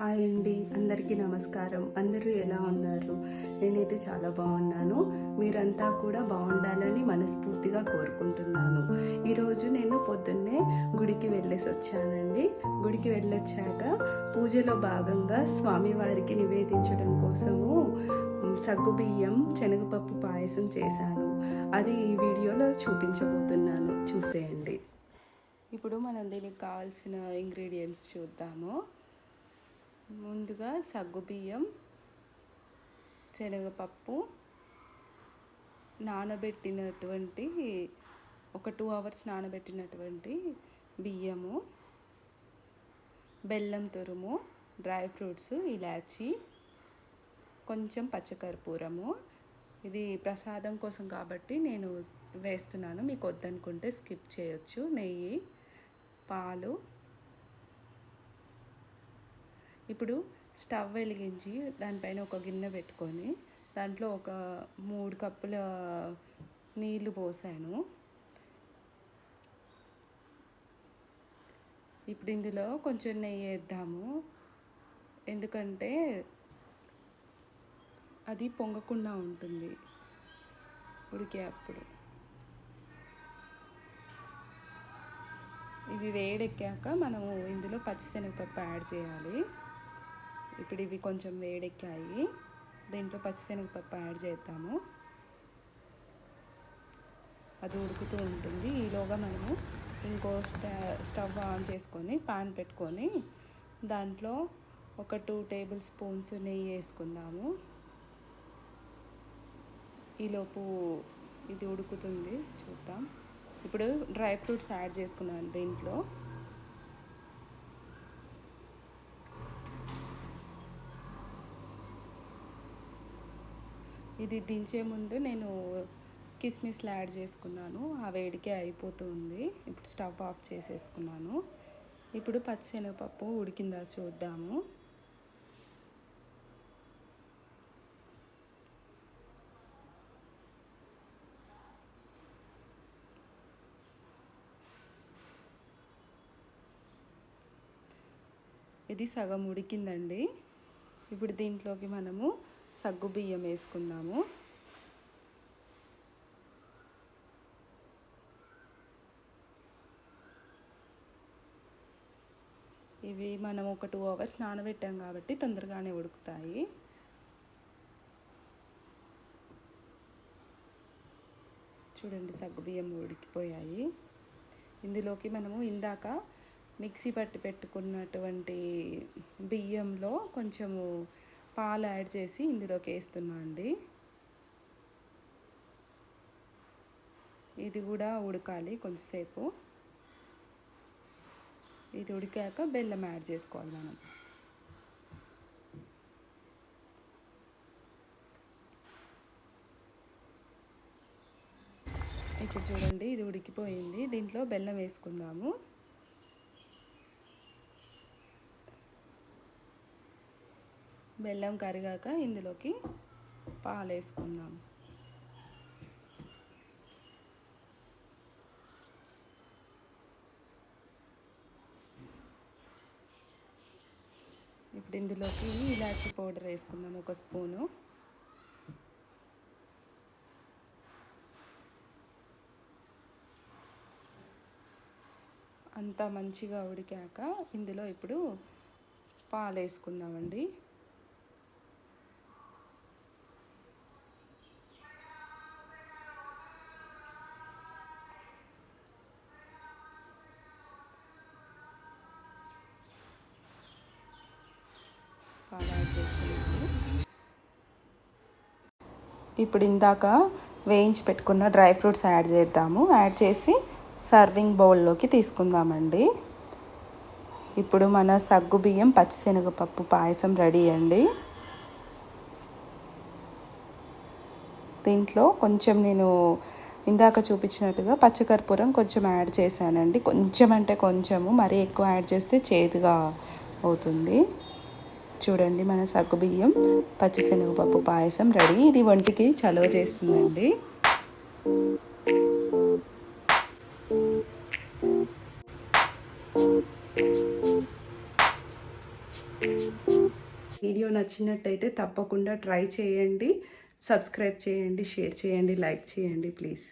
Hi అండి. అందరికీ నమస్కారం. అందరూ ఎలా ఉన్నారు? నేనైతే చాలా బాగున్నాను. మీరంతా కూడా బాగుండాలని మనస్ఫూర్తిగా కోరుకుంటున్నాను. ఈరోజు నేను పొద్దున్నే గుడికి వెళ్ళేసి వచ్చానండి. గుడికి వెళ్ళొచ్చాక పూజలో భాగంగా స్వామివారికి నివేదించడం కోసము సగ్గు సగ్గుబియ్యం శనగపప్పు పాయసం చేశాను. అది ఈ వీడియోలో చూపించబోతున్నాను. చూసేయండి. ఇప్పుడు మనం దీనికి కావాల్సిన ఇంగ్రీడియంట్స్ చూద్దాము. ముందుగా సగ్గుబియ్యం శనగపప్పు నానబెట్టినటువంటి ఒక టూ అవర్స్ నానబెట్టినటువంటి బియ్యము బెల్లం తురుము డ్రై ఫ్రూట్స్ ఇలాచి కొంచెం పచ్చకర్పూరము. ఇది ప్రసాదం కోసం కాబట్టి నేను వేస్తున్నాను. మీకు వద్దనుకుంటే స్కిప్ చేయొచ్చు. నెయ్యి పాలు ఇప్పుడు స్టవ్ వెలిగించి దానిపైన ఒక గిన్నె పెట్టుకొని దాంట్లో ఒక మూడు కప్పుల నీళ్ళు పోసాను. ఇప్పుడు ఇందులో కొంచెం నెయ్యి వేద్దాము. ఎందుకంటే అది పొంగకుండా ఉంటుంది ఉడికే అప్పుడు ఇవి వేడెక్కాక మనము ఇందులో పచ్చిశనగపప్పు యాడ్ చేయాలి. ఇప్పుడు ఇవి కొంచెం వేడెక్కాయి. దీంట్లో పచ్చిశనగపప్పు యాడ్ చేద్దాము. అది ఉడుకుతూ ఉంటుంది. ఈలోగా మనము ఇంకో స్టవ్ ఆన్ చేసుకొని పాన్ పెట్టుకొని దాంట్లో ఒక టూ టేబుల్ స్పూన్స్ నెయ్యి వేసుకుందాము. ఈలోపు ఇది ఉడుకుతుంది. చూద్దాం. ఇప్పుడు డ్రై ఫ్రూట్స్ యాడ్ చేసుకున్నాను దీంట్లో. ఇది దించే ముందు నేను కిస్మిస్లు యాడ్ చేసుకున్నాను. ఆ వేడికే అయిపోతుంది. ఇప్పుడు స్టవ్ ఆఫ్ చేసేసుకున్నాను. ఇప్పుడు పచ్చిశనగపప్పు ఉడికిందా చూద్దాము. ఇది సగం ఉడికిందండి. ఇప్పుడు దీంట్లోకి మనము సగ్గుబియ్యం వేసుకుందాము. ఇవి మనం ఒక టూ అవర్స్ నానబెట్టాం కాబట్టి తొందరగానే ఉడుకుతాయి. చూడండి సగ్గుబియ్యం ఉడికిపోయాయి. ఇందులోకి మనము ఇందాక మిక్సీ పట్టి పెట్టుకున్నటువంటి బియ్యంలో కొంచెము పాలు యాడ్ చేసి ఇందులోకి వేస్తున్నా అండి. ఇది కూడా ఉడకాలి కొంచెంసేపు ఇది ఉడికాక బెల్లం యాడ్ చేసుకోవాలి మనం. ఇప్పుడు చూడండి ఇది ఉడికిపోయింది. దీంట్లో బెల్లం వేసుకుందాము. బెల్లం కరిగాక ఇందులోకి పాలు వేసుకుందాం ఇప్పుడు ఇందులోకి ఇలాచి పౌడర్ వేసుకుందాం ఒక స్పూను. అంతా మంచిగా ఉడికాక ఇందులో ఇప్పుడు పాలు వేసుకుందామండి పాలు యాడ్ చేసుకున్నాము ఇప్పుడు ఇందాక వేయించి పెట్టుకున్న డ్రై ఫ్రూట్స్ యాడ్ చేద్దాము. యాడ్ చేసి సర్వింగ్ బౌల్లోకి తీసుకుందామండి. ఇప్పుడు మన సగ్గు బియ్యం పచ్చిశనగపప్పు పాయసం రెడీ అండి. దీంట్లో కొంచెం నేను ఇందాక చూపించినట్టుగా పచ్చకర్పూరం కొంచెం యాడ్ చేశానండి. కొంచెం అంటే కొంచెము మరీ ఎక్కువ యాడ్ చేస్తే చేదుగా అవుతుంది. చూడండి మన సగ్గుబియ్యం పచ్చిశనగపప్పు పాయసం రెడీ. ఇది ఒంటికి చలువ చేస్తుందండి. వీడియో నచ్చినట్టయితే తప్పకుండా ట్రై చేయండి. సబ్స్క్రైబ్ చేయండి షేర్ చేయండి లైక్ చేయండి ప్లీజ్.